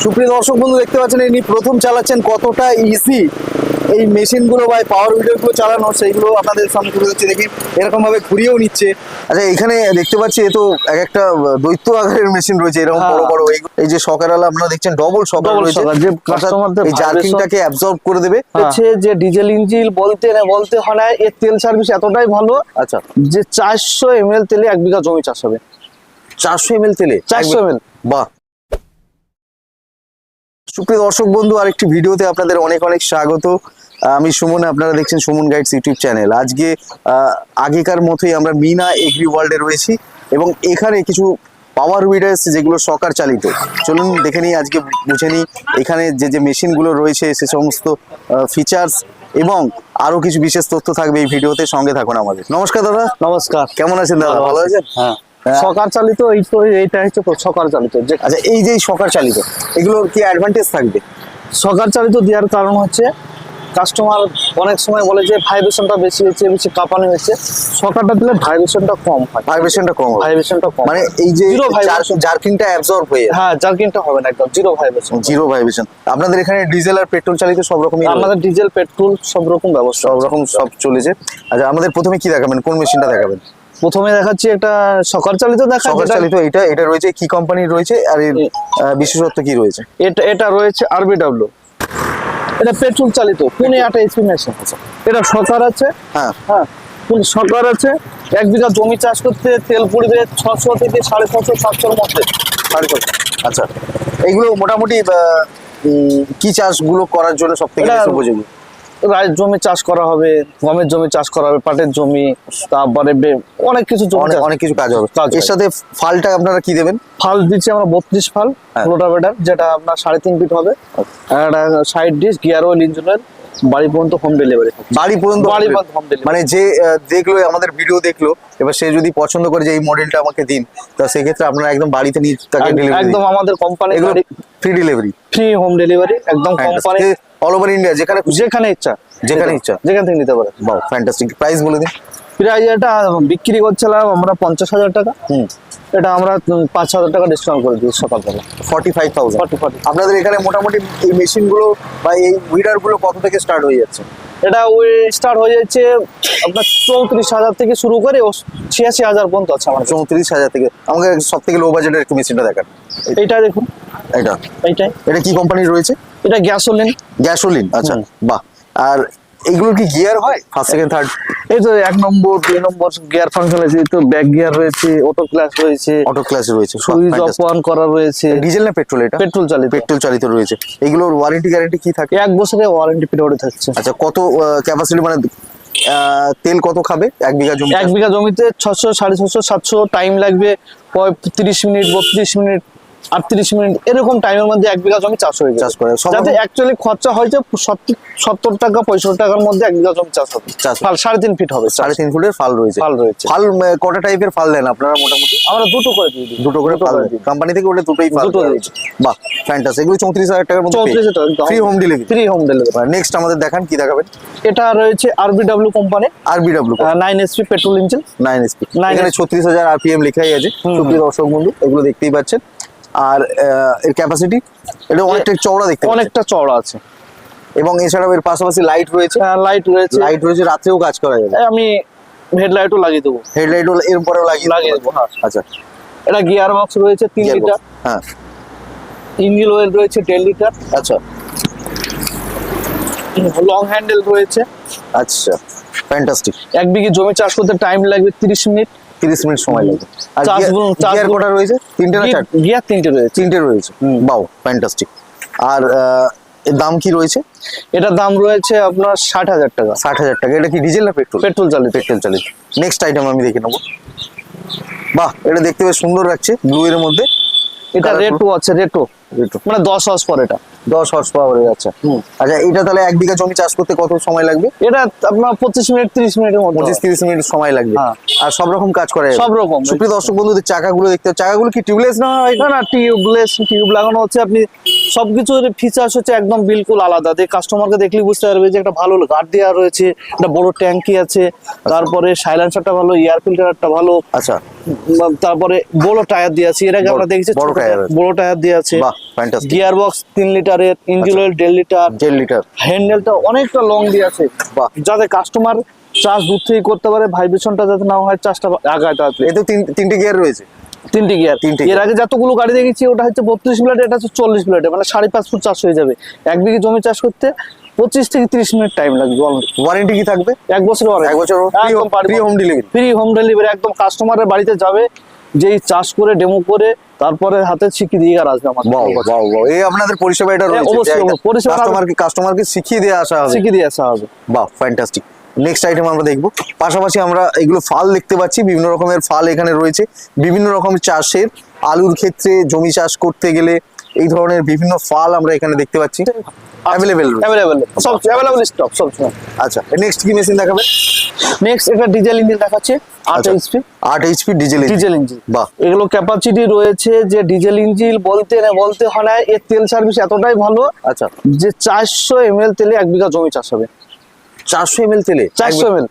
সুপ্রিয় দর্শক বন্ধু দেখতে পাচ্ছেন ইনি প্রথম চালাচ্ছেন কতটা ইজি এই মেশিনগুলো বা পাওয়ার উইডারগুলো চালানো সেইগুলো আপনাদের সামনে তুলে ধরছি দেখি এরকম ভাবে ঘুরিয়েও নিচ্ছে। আচ্ছা এখানে দেখতে পাচ্ছি এ তো এক একটা দৈত্য আকারের মেশিন রয়েছে এরকম বড় হ্যাঁ। বড় এই- এই যে সকারালা আপনারা দেখছেন ডবল সকার রয়েছে। যে customer-দের এই জার্কিংটাকে অ্যাবজর্ব করে দেবে। হচ্ছে যে ডিজেল ইঞ্জিন বলতে না বলতে হয় না এর তেল সার্ভিস এতটাই ভালো আচ্ছা। যে চারশো এম এল তেলে এক বিঘা জমি চাষ হবে। চারশো এম এল তেলে 400 ml বাহ। সুপ্রিয় দর্শক বন্ধু আরেকটি ভিডিওতে আপনাদের অনেক অনেক স্বাগত। আমি সুমন আপনারা দেখছেন সুমন গাইডস ইউটিউব চ্যানেল। আজকে আগেকার মতোই আমরা মিনা এগ্রি ওয়ার্ল্ডে রয়েছি এবং এখানে কিছু পাওয়ার উইডার্স যেগুলো সকার চালিত। চলুন দেখে নিই আজকে বুঝে নিই এখানে যে যে মেশিনগুলো রয়েছে সে সমস্ত ফিচার্স এবং আরও কিছু বিশেষ তথ্য থাকবে এই ভিডিওতে। সঙ্গে থাকুন আমাদের। নমস্কার দাদা। নমস্কার। কেমন আছেন দাদা? ভালো আছেন? হ্যাঁ। সকার চালিত এই তো এইটা হচ্ছে সকার চালিত আচ্ছা এই যে সকার চালিত এগুলোর কি অ্যাডভান্টেজ থাকবে? সকার চালিত দেওয়ার কারণ হচ্ছে কাস্টমার অনেক সময় বলে যে ভাইব্রেশনটা বেশি হচ্ছে বেশি কাঁপানো হচ্ছে। সকারটা দিলে ভাইব্রেশনটা কম হয়। ভাইব্রেশনটা কম হবে ভাইব্রেশনটা কম মানে এই যে জার্কিংটা অ্যাবজর্ব হয়ে হ্যাঁ জার্কিংটা হবে না একদম জিরো ভাইব্রেশন জিরো ভাইব্রেশন আপনাদের এখানে ডিজেল আর পেট্রোল চালিত সব রকমই? আমাদের ডিজেল পেট্রোল সব রকম ব্যবস্থা সব রকম সব চলেছে। আচ্ছা আমাদের প্রথমে কি দেখাবেন? কোন মেশিনটা দেখাবেন? প্রথমে দেখাচ্ছি একটা সকার চালিত দেখা সকার চালিত এটা এটা রয়েছে কি কোম্পানির রয়েছে আর এর বিশেষত্ব কি রয়েছে? এটা এটা রয়েছে আরবি আরবিডব্লিউ এটা পেট্রোল চালিত পুনে আটা এইচপি মেশিন এটা সকার আছে। হ্যাঁ। হ্যাঁ সকার আছে। এক বিঘা জমি চাষ করতে তেল পড়বে ছশো থেকে সাড়ে ছশো সাতশোর মধ্যে। সাড়ে কত? আচ্ছা এইগুলো মোটামুটি কি চাষগুলো করার জন্য সব থেকে উপযোগী? জমি চাষ করা হবে গমের জমি চাষ করা হবে পাটের জমি তারপরে অনেক কিছু অনেক কিছু কাজ হবে। এর সাথে ফালটা আপনারা কি দেবেন? ফাল দিচ্ছি আমরা বত্রিশ ফাল হ্যাঁ। রোটাভেটার যেটা আপনার সাড়ে তিন ফিট হবে। আর একটা সাইড ডিশ গিয়ার অয়েল ইঞ্জিনের বাড়ি পর্যন্ত হোম ডেলিভারি বাড়ি পর্যন্ত বাড়ি। মানে যে দেখল আমাদের ভিডিও দেখল এবার সে যদি পছন্দ করে যে এই মডেলটা আমাকে দিন তা সেক্ষেত্রে আপনারা একদম বাড়িতে নিয়ে তাকে ডেলিভারি একদম আমাদের company free delivery free home delivery একদম কোম্পানি অল ওভার ইন্ডিয়া যেখানে যেখানে ইচ্ছা। যেখানে ইচ্ছা। যেখান থেকে নিতে পারে। বাহ ফ্যান্টাস্টিক প্রাইস বলে দিন। প্রাইস এটা বিক্রি করছিলাম আমরা পঞ্চাশ হাজার টাকা। হুম। এটা আমরা পাঁচ হাজার টাকা ডিসকাউন্ট করে দিই সকালবেলা ফর্টি ফাইভ থাউজেন্ড আপনাদের এখানে মোটামুটি এই মেশিনগুলো বা এই উইডারগুলো কত থেকে স্টার্ট হয়ে যাচ্ছে? এটা ওই স্টার্ট হয়ে যাচ্ছে আপনার চৌত্রিশ হাজার থেকে শুরু করে ছিয়াশি হাজার পর্যন্ত আছে আমার চৌত্রিশ হাজার থেকে। আমাকে সব থেকে লো বাজেটের একটু মেশিনটা দেখান। এইটা দেখুন। এটা এইটাই। এটা কি কোম্পানির রয়েছে? এটা গ্যাসোলিন গ্যাসোলিন আচ্ছা। বাহ। আর এগুলোর কি গিয়ার হয়? ফার্স্ট সেকেন্ড থার্ড এই তো এক নম্বর দুই নম্বর গিয়ার ফাংশন আছে তো ব্যাক গিয়ার রয়েছে অটো ক্লাস রয়েছে অটো ক্লাস রয়েছে সুইচ অফ অন করা রয়েছে। ডিজেল না পেট্রোল এটা? পেট্রোল চালিত। পেট্রোল চালিত রয়েছে। এগুলোর ওয়ারেন্টি গ্যারান্টি কি থাকে? এক বছরের ওয়ারেন্টি পিরিয়ডে থাকছে। আচ্ছা কত ক্যাপাসিটি মানে তেল কত খাবে? এক বিঘা জমি এক বিঘা জমিতে ছশো সাড়ে ছশো সাতশো টাইম লাগবে পঁয়ত্রিশ মিনিট বত্রিশ মিনিট আটত্রিশ মিনিট এরকম টাইমের মধ্যে এক বিঘা জমি চাষ হয়ে চাষ করে যাতে অ্যাকচুয়ালি খরচা হয়েছে সত্তর সত্তর টাকা পঁয়ষট্টি টাকার মধ্যে এক বিঘা জমি চাষ হবে। ফাল সাড়ে তিন ফিট হবে সাড়ে তিন ফুটের ফাল রয়েছে। ফাল রয়েছে। ফাল কটা টাইপের ফাল দেন আপনারা মোটামুটি? আমরা দুটো করে দিই। দুটো করে ফাল। কোম্পানি থেকে ওটা দুটোই ফাল দুটো। হয়েছে। বাহ ফ্যান্টাস এগুলো চৌত্রিশ হাজার টাকার মধ্যে চৌত্রিশ টাকা free home delivery free home delivery next আমাদের দেখান কি দেখাবেন? এটা রয়েছে RBW company R BW nine SP petrol engine nine SP এখানে ছত্রিশ হাজার আরপিএম লেখাই আছে। সুপ্রিয় দর্শক বন্ধু এগুলো দেখতেই পাচ্ছেন। আর এর ক্যাপাসিটি এটা অনেকটা চওড়া দেখতে অনেকটা চওড়া আছে। এবং এছাড়াও এর পাশাপাশি লাইট রয়েছে। লাইট রয়েছে। লাইট রয়েছে রাতেও কাজ করা যাবে। আমি হেডলাইটও লাগিয়ে দেবো। হেডলাইট এর পরেও লাগিয়ে লাগিয়ে দেবো দেবো, হ্যাঁ। আচ্ছা। এটা গিয়ার বক্স রয়েছে তিন লিটার হ্যাঁ। ইঞ্জিন অয়েল রয়েছে দেড় লিটার আচ্ছা। লং হ্যান্ডেল রয়েছে। আচ্ছা। ফ্যান্টাস্টিক এক বিঘে জমি চাষ করতে টাইম লাগবে তিরিশ মিনিট। তিরিশ মিনিট সময় লাগবে আর গিয়ার কটা রয়েছে? তিনটে না চারটে। গিয়ার তিনটে রয়েছে। তিনটে রয়েছে। বাও ফ্যান্টাস্টিক আর এর দাম কি রয়েছে? এটার দাম রয়েছে আপনার ষাট হাজার টাকা। ষাট হাজার টাকা। এটা কি ডিজেল না পেট্রোল পেট্রোল চালিত। পেট্রোল চালিত। নেক্সট আইটেম আমি দেখে নেব। বাহ এটা দেখতে বেশ সুন্দর লাগছে ব্লু এর মধ্যে। এটা। রেটো আছে রেটো মানে দশ হর্স পর এটা। দশ হর্স পাওয়ারের আচ্ছা। আচ্ছা এটা তাহলে এক বিঘা জমি চাষ করতে কত সময় লাগবে? এটা আপনার পঁচিশ মিনিট তিরিশ মিনিটের মধ্যে পঁচিশ। তিরিশ মিনিট সময় লাগবে। হ্যাঁ। আর সব রকম কাজ করে? সব রকম। সুপ্রিয় দর্শক বন্ধুদের চাকাগুলো দেখতে চাকাগুলো কি টিউবলেস না হয়? না না টিউবলেস টিউব লাগানো হচ্ছে। আপনি সবকিছুর ফিচার্স হচ্ছে একদম বিলকুল আলাদা। যে কাস্টমারকে দেখলে বুঝতে পারবে যে একটা ভালো গার্ড দেওয়া রয়েছে একটা বড় ট্যাঙ্কি আছে তারপরে সাইলেন্সারটা ভালো এয়ার ফিল্টারটা ভালো। আচ্ছা। তারপরে বড় টায়ার দিয়ে আছে। এর আগে আমরা দেখেছি বড় টায়ার বড় টায়ার দিয়ে আছে। গিয়ার বক্স তিন লিটারের ইঞ্জিন অয়েল দেড় লিটার। দেড় লিটার। হ্যান্ডেলটা অনেকটা লং দিয়ে আছে। বাহ। যাতে কাস্টমার চার্জ দূর থেকে করতে পারে ভাইব্রেশনটা যাতে না হয় চার্জটা আগায় তাড়াতাড়ি। এতে তিন তিনটে গিয়ার রয়েছে? তিনটি গিয়ার তিনটে এর আগে যতগুলো গাড়ি দেখেছি ওটা হচ্ছে বত্রিশ প্লেট এটা হচ্ছে চল্লিশ প্লেটে মানে সাড়ে পাঁচ ফুট চাষ হয়ে যাবে। এক বিঘে জমি চাষ করতে পঁচিশ থেকে তিরিশ মিনিট টাইম লাগবে ওয়ারেন্টি কি থাকবে? এক বছর এক বছর free home delivery free home delivery একদম কাস্টমারের বাড়িতে যাবে যেই চাষ করে ডেমো করে তারপরে হাতে শিখি দিয়ে আর আসবে বাও এই আপনাদের পরিষেবা এটা রয়েছে অবশ্যই। পরিষেবা- কাস্টমারকে কাস্টমারকে শিখিয়ে দিয়ে আসা হবে। শিখে দিয়ে আসা হবে। বাহ ফ্যান্টাস্টিক নেক্সট আইটেম আমরা দেখব। পাশাপাশি আমরা এগুলো ফাল দেখতে পাচ্ছি বিভিন্ন রকমের ফাল এখানে রয়েছে। বিভিন্ন রকম চাষের আলুর ক্ষেত্রে জমি চাষ করতে গেলে এই ধরনের বিভিন্ন ফাল আমরা এখানে দেখতে পাচ্ছি। অ্যাভেলেবেল অ্যাভেলেবেল সব অ্যাভেলেবেল স্টক সব আচ্ছা নেক্সট কি মেশিন দেখাবে? নেক্সট একটা ডিজেল ইঞ্জিন দেখাচ্ছে আট আচ্ছা। এইচপি আট এইচপি ডিজেল ডিজেল ইঞ্জিন বাহ। এগুলো ক্যাপাসিটি রয়েছে যে ডিজেল ইঞ্জিন বলতে না বলতে হয় না এর তেল সার্ভিস এতটাই ভালো আচ্ছা। যে চারশো এম এল তেলে এক বিঘা জমি চাষ হবে। চারশো এম এল তেলে? চারশো M L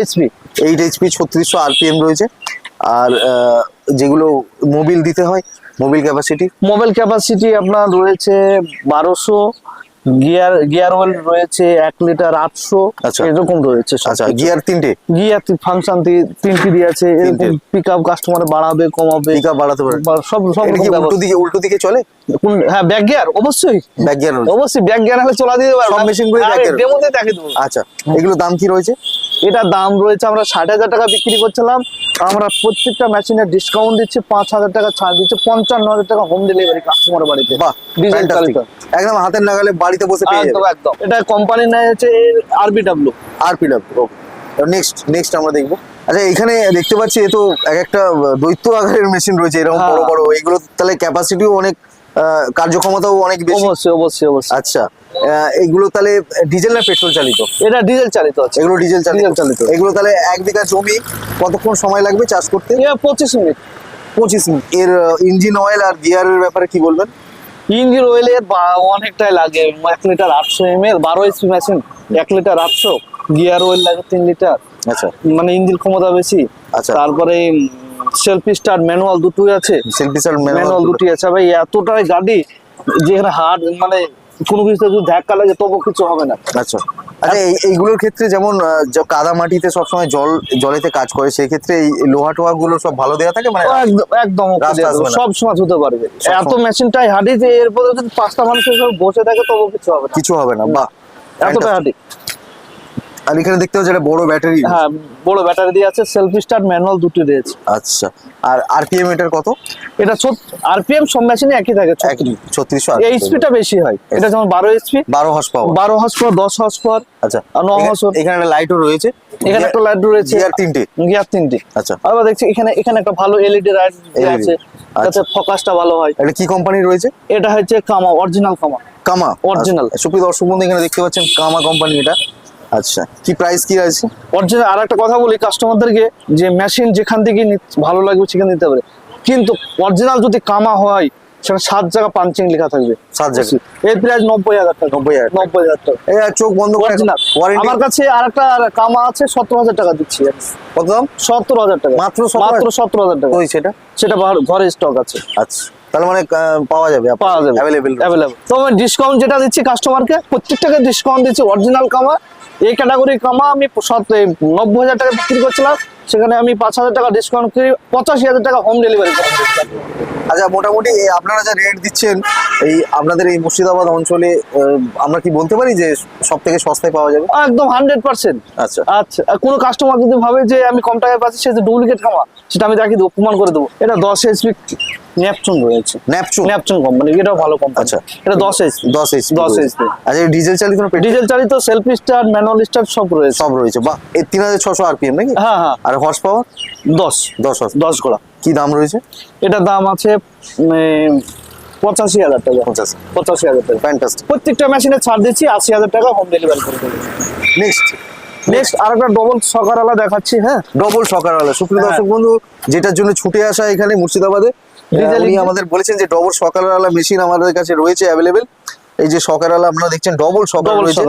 HP eight HP ছত্রিশশো আরপিএম রয়েছে। আর যেগুলো মোবিল দিতে হয় মোবিল ক্যাপাসিটি মোবাইল ক্যাপাসিটি আপনার রয়েছে বারোশো গিয়ার গিয়ার অয়েল রয়েছে এক লিটার আটশো আচ্ছা। এরকম রয়েছে আচ্ছা গিয়ার তিনটে? গিয়ার ফাংশন তিনটি দিয়ে আছে এরকম পিক আপ কাস্টমার বাড়াবে কমাবে। পিক আপ বাড়াতে পারে। সব সব উল্টো দিকে উল্টো দিকে চলে? হ্যাঁ ব্যাক গিয়ার অবশ্যই। ব্যাক গিয়ার অবশ্যই ব্যাক গিয়ার হলে চলা দিতে পারে সব মেশিনগুলো। ডেমোতে দেখে দেবো। আচ্ছা এগুলো দাম কি রয়েছে? এটা দাম রয়েছে আমরা ষাট হাজার টাকা বিক্রি করছিলাম। আমরা প্রত্যেকটা মেশিনে ডিসকাউন্ট দিচ্ছি পাঁচ হাজার টাকা ছাড় দিচ্ছি পঞ্চান্ন হাজার টাকা হোম ডেলিভারি কাস্টমার বাড়িতে। ডিজেল চালিত একদম হাতের নাগালে বাড়িতে বসে একদম একদম। এটা কোম্পানির নাই হচ্ছে আরবিডব্লিউ আর পিলার নেক্সট নেক্সট আমরা দেখব। আচ্ছা এখানে দেখতে পাচ্ছি এ তো এক একটা দৈত্য আকারের মেশিন রয়েছে এরকম বড় হ্যাঁ। বড় এগুলো তাহলে ক্যাপাসিটিও অনেক কার্যক্ষমতাও অনেক বেশি। অবশ্যই অবশ্যই অবশ্যই। আচ্ছা এগুলো তাহলে ডিজেল না পেট্রোল চালিত? এটা ডিজেল চালিত আছে। এগুলো ডিজেল চালিত। ডিজেল চালিত। এগুলো তাহলে এক বিঘা জমি কতক্ষণ সময় লাগবে চাষ করতে? পঁচিশ মিনিট। পঁচিশ মিনিট। এর ইঞ্জিন অয়েল আর গিয়ারের ব্যাপারে কি বলবেন? ইঞ্জিন অয়েলের অনেকটাই লাগে। এক লিটার আটশো এম এল বারো এসপি মেশিন এক লিটার আটশো। গিয়ার অয়েল লাগে তিন লিটার। আচ্ছা। মানে ইঞ্জিন ক্ষমতা বেশি। আচ্ছা। তারপরে সেলফ স্টার্ট ম্যানুয়াল দুটোই আছে। সেলফি সার ম্যানুয়াল দুটি। আছে। ভাই এতটাই গাড়ি যেখানে হার্ড মানে কোনো কিছু যদি ধাক্কা লাগে তবু কিছু হবে না। আচ্ছা। আচ্ছা এইগুলোর ক্ষেত্রে যেমন কাদা মাটিতে সবসময় জল জলেতে কাজ করে সেই ক্ষেত্রে এই লোহা টোহা গুলো সব ভালো দেওয়া থাকে? মানে একদম। সব সময় ধুতে পারবে। এত। মেশিনটাই হাঁটি যে এরপরে যদি পাঁচটা মানুষ বসে থাকে তবু কিছু হবে কিছু হবে না বাহ। এতটা হাঁটি আর এখানে দেখতে পাচ্ছি একটা বড় ব্যাটারি হ্যাঁ বড় ব্যাটারি দিয়ে আছে সেলফ স্টার্ট ম্যানুয়াল দুটি দিয়েছে। আচ্ছা আর আরপিএম এটার কত? এটা আরপিএম সব মেশিনে একই থাকে একই ছত্রিশশো এইচপিটা বেশি হয়। এটা যেমন বারো এইচপি বারো হর্স পাওয়ার বারো হর্স পাওয়ার দশ হর্স পাওয়ার আচ্ছা আর ন এখানে- এখানে একটা লাইটও রয়েছে। এখানে একটা লাইট রয়েছে। গিয়ার তিনটে। গিয়ার তিনটি। আচ্ছা। আবার দেখছি এখানে এখানে একটা ভালো এলইডি লাইট LED আছে। যাতে ফোকাসটা ভালো হয়। এটা কি কোম্পানি রয়েছে? এটা হচ্ছে কামা অরিজিনাল কামা কামা। আচ্ছা, সুপ্রিয় দর্শক বন্ধু এখানে দেখতে পাচ্ছেন কামা কোম্পানি এটা। আচ্ছা কি প্রাইস কি আছে? অরিজিনাল আর একটা কথা বলি কাস্টমারদেরকে যে মেশিন যেখান থেকে ভালো লাগবে সেখান নিতে পারে। কিন্তু অরিজিনাল যদি কামা হয় সেখানে সাত জায়গা পাঞ্চিং লেখা থাকবে। সাত জায়গা। এর প্রাইস নব্বই হাজার টাকা। নব্বই হাজার নব্বই হাজার টাকা। এই চোখ বন্ধ করে আমার কাছে আর একটা কামা আছে সতেরো হাজার টাকা দিচ্ছি। আমি। কত দাম? সতেরো হাজার টাকা। মাত্র মাত্র সতেরো হাজার টাকা। ওই সেটা? সেটা ঘরে স্টক আছে। আচ্ছা। তাহলে মানে পাওয়া যাবে পাওয়া যাবে। অ্যাভেলেবেল অ্যাভেলেবল তো আমি ডিসকাউন্ট যেটা দিচ্ছি কাস্টমারকে প্রত্যেকটাকে ডিসকাউন্ট দিচ্ছি অরিজিনাল কামা। এই ক্যাটাগরি কামা আমি নব্বই হাজার টাকা বিক্রি করছিলাম সেখানে আমি পাঁচ হাজার টাকা ডিসকাউন্ট করে পঁচাশি হাজার টাকা হোম ডেলিভারি আচ্ছা মোটামুটি আপনারা যা রেট দিচ্ছেন এই আপনাদের এই মুর্শিদাবাদ অঞ্চলে আমরা কি বলতে পারি যে সব থেকে সস্তায় পাওয়া যাবে? একদম হান্ড্রেড পার্সেন্ট আচ্ছা। আচ্ছা কোনো কাস্টমার যদি ভাবে যে আমি কম টাকায় পাচ্ছি সে যে ডুপ্লিকেট কামা সেটা আমি দেবো প্রমাণ করে দেবো। এটা দশ এইচপি ন্যাপচুন রয়েছে। ন্যাপচুন ন্যাপচুন কোম্পানি এটাও ভালো কোম্পানি আচ্ছা। এটা দশ এইচপি দশ এইচ দশ HP আচ্ছা ডিজেল চালিত না পেট্রোল ডিজেল চালিত সেলফ স্টার্ট ম্যানুয়াল স্টার্ট সব রয়েছে। সব রয়েছে। বাহ হাজার ছশো আরপিএম নাকি? হ্যাঁ হ্যাঁ। আর হর্স পাওয়ার দশ। দশ হর্স দশ গোড়া কি দাম রয়েছে? এটার দাম আছে পঁচাশি হাজার টাকা। পঞ্চাশ পঁচাশি হাজার টাকা। ফ্যান্টাস্টিক প্রত্যেকটা মেশিনে ছাড় দিচ্ছি আশি হাজার টাকা হোম ডেলিভারি করে দেবো। নেক্সট নেক্সট আর একটা ডবল সকারওয়ালা দেখাচ্ছি হ্যাঁ। ডবল সকারওয়ালা। সুপ্রিয় হ্যাঁ। দর্শক বন্ধু যেটার জন্য ছুটে আসা এখানে মুর্শিদাবাদে উনি আমাদের বলেছেন যে ডবল সকালওয়ালা মেশিন আমাদের কাছে রয়েছে অ্যাভেলেবেল এই যে সকালওয়ালা আপনারা দেখছেন ডবল সকাল রয়েছে।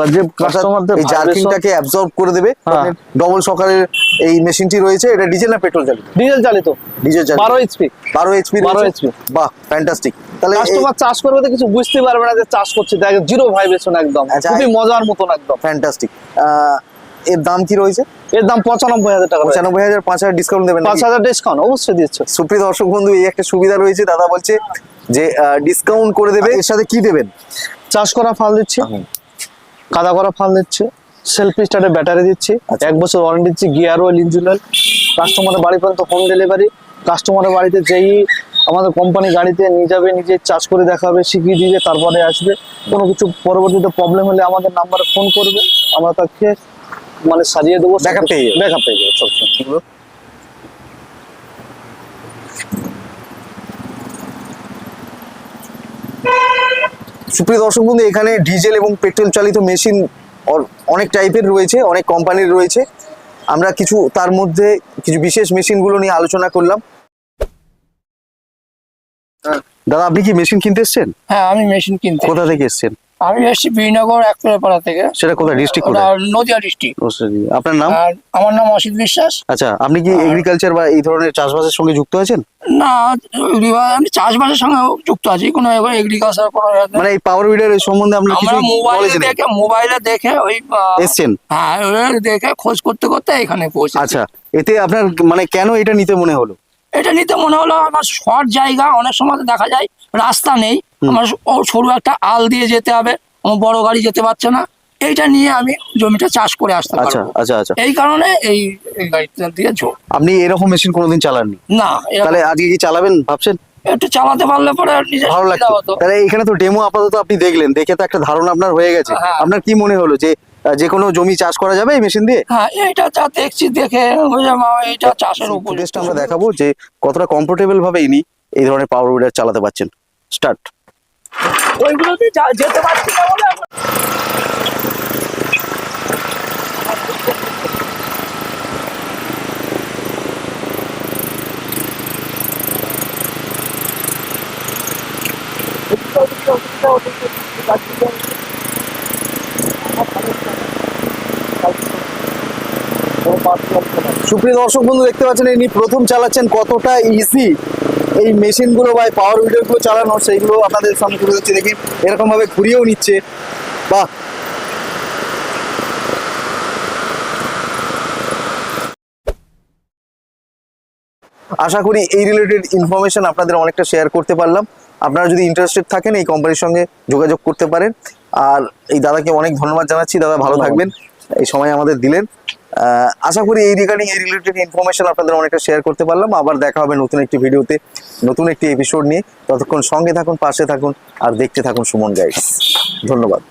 এই জার্কিংটাকে অ্যাবজর্ব করে দেবে। হ্যাঁ। ডবল সকালের এই মেশিনটি রয়েছে এটা ডিজেল না পেট্রোল চালিত? ডিজেল চালিত। ডিজেল চালিত। বারো এইচপি বারো এইচপি 12 HP বাহ ফ্যান্টাস্টিক তাহলে কাস্টমার চাষ করবে তো কিছু বুঝতে পারবে না যে চাষ করছে দেখ জিরো ভাইব্রেশন একদম। আচ্ছা, খুবই মজার মতন একদম। ফ্যান্টাস্টিক এর দাম কি রয়েছে? এর দাম পঁচানব্বই হাজার টাকা। পঁচানব্বই হাজার পাঁচ হাজার ডিসকাউন্ট দেবেন পাঁচ হাজার ডিসকাউন্ট অবশ্যই দিচ্ছে। সুপ্রিয় দর্শক বন্ধু এই একটা সুবিধা রয়েছে দাদা বলছে যে ডিসকাউন্ট করে দেবে। এর সাথে কি দেবেন? চাষ করা ফাল দিচ্ছে কাদা করা ফাল দিচ্ছে সেলফ স্টার্টের ব্যাটারি দিচ্ছি আচ্ছা। এক বছর ওয়ারেন্টি দিচ্ছি গিয়ার অয়েল ইঞ্জিন অয়েল কাস্টমারের বাড়ি পর্যন্ত হোম ডেলিভারি কাস্টমারের বাড়িতে যেই আমাদের কোম্পানি গাড়িতে নিয়ে যাবে নিজে চার্জ করে দেখাবে শিখিয়ে দিবে তারপরে আসবে। কোনো কিছু পরবর্তীতে প্রবলেম হলে আমাদের নাম্বারে ফোন করবে আমরা তাকে মানে সাজিয়ে দেবো দেখা পেয়ে যাবে। ব্যাকআপ পেয়ে যাবে সবসময় সুপ্রিয় দর্শক বন্ধু এখানে ডিজেল এবং পেট্রোল চালিত মেশিন অনেক টাইপের রয়েছে অনেক কোম্পানির রয়েছে। আমরা কিছু তার মধ্যে কিছু বিশেষ মেশিনগুলো নিয়ে আলোচনা করলাম। দাদা আপনি কি মেশিন কিনতে এসছেন? হ্যাঁ আমি মেশিন কিনতে কোথা থেকে এসছেন? আমি এসেছি বিনগর একপাড়া থেকে। সেটা কোথায়? ডিস্ট্রিক্ট কোথায়? নদিয়া ডিস্ট্রিক্ট। আপনার নাম? আমার নাম অসিত বিশ্বাস। আচ্ছা আপনি কি এগ্রিকালচার বা এই ধরনের চাষবাসের সঙ্গে যুক্ত আছেন? না আমি চাষবাসের সঙ্গে যুক্ত আছি কোনো এগ্রিকালচার কোনো মানে এই পাওয়ার উইডার সম্বন্ধে আপনার কিছু আমরা মোবাইলে দেখে মোবাইলে দেখে ওই এসছেন? হ্যাঁ দেখে খোঁজ করতে করতে এখানে পৌঁছে আচ্ছা এতে আপনার মানে কেন এটা নিতে মনে হলো? এটা নিতে মনে হলো আমার শর্ট জায়গা অনেক সময় দেখা যায় রাস্তা নেই। আমার সরু একটা আল দিয়ে যেতে হবে আমার বড় গাড়ি যেতে পারছে না। এইটা নিয়ে আমি জমিটা চাষ করে আসতে আচ্ছা আচ্ছা আচ্ছা। এই কারণে এই গাড়িটা দিয়ে ঝোঁক আপনি এরকম মেশিন কোনোদিন চালাননি? না তাহলে আজকে কি চালাবেন ভাবছেন? একটু চালাতে পারলে পরে নিজের ভালো লাগতো। তাহলে এখানে তো ডেমো আপাতত আপনি দেখলেন দেখে তো একটা ধারণা আপনার হয়ে গেছে। হ্যাঁ। আপনার কি মনে হলো যে যে কোনো জমি চাষ করা যাবে এই মেশিন দিয়ে? হ্যাঁ এইটা যা দেখছি দেখে এইটা চাষের উপর। আমরা দেখাবো যে কতটা কমফোর্টেবল ভাবে ইনি এই ধরনের পাওয়ার উইডার চালাতে পারছেন। স্টার্ট ওইগুলোতে যেতে পারছি না বলে আমরা- সুপ্রিয় দর্শক বন্ধু, দেখতে পাচ্ছেন ইনি প্রথম চালাচ্ছেন কতটা ইজি এই মেশিনগুলো বা পাওয়ার উইডারগুলো চালানো, সেইগুলো আপনাদের সামনে তুলে ধরছি, দেখি এরকমভাবে ঘুরিয়েও নিচ্ছে। বাহ! আশা করি এই রিলেটেড ইনফরমেশন আপনাদের অনেকটা শেয়ার করতে পারলাম। আপনারা যদি ইন্টারেস্টেড থাকেন এই কোম্পানির সঙ্গে যোগাযোগ করতে পারেন। আর এই দাদাকে অনেক ধন্যবাদ জানাচ্ছি। দাদা ভালো থাকবেন। এই সময় আমাদের দিলেন। আশা করি এই রিগার্ডিং এই রিলেটেড ইনফরমেশন আপনাদের অনেকটা শেয়ার করতে পারলাম। আবার দেখা হবে নতুন একটি ভিডিওতে নতুন একটি এপিসোড নিয়ে। ততক্ষণ সঙ্গে থাকুন পাশে থাকুন আর দেখতে থাকুন সুমন গাইডস ধন্যবাদ।